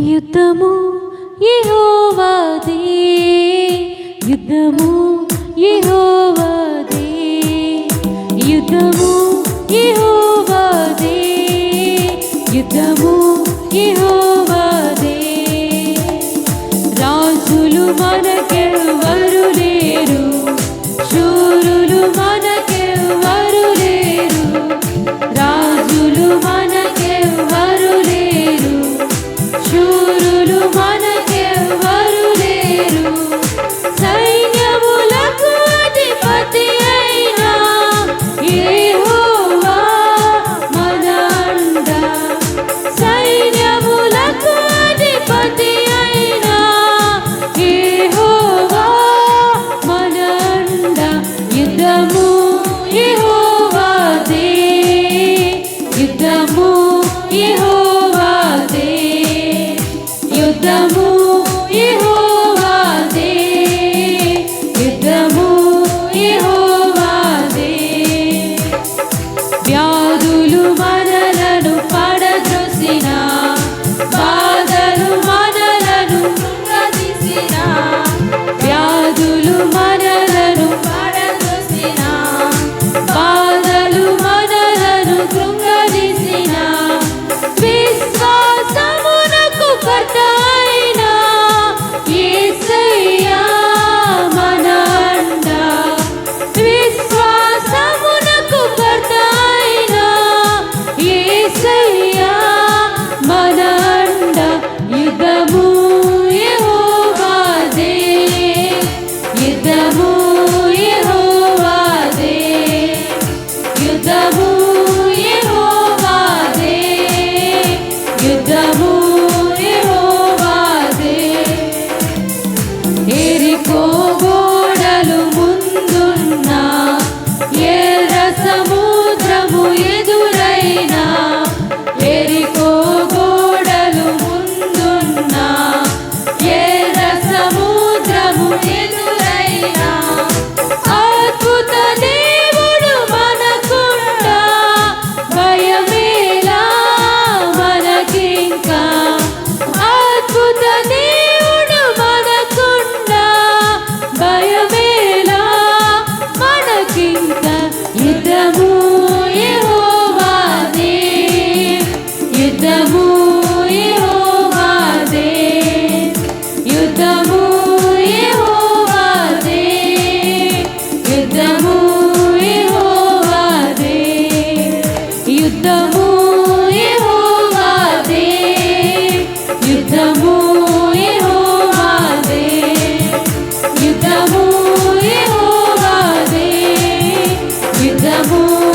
యుద్ధము యహోవాది. యుద్ధము యహోవాది. యుద్ధము యహోవాది. యుద్ధము యహోవాది. రాజులు మనకెవ్వరు లేరు. శూరులు మనకెవ్వరు శూరులు యుద్ధము యెహోవాదే యుద్ధము యుద్ధము యెహోవాదే యుద్ధము యెహోవాదే యుద్ధము యెహోవాదే ఎరికో గోడలు ముందున్న ఎర్ర సముద్రము ఎ amor.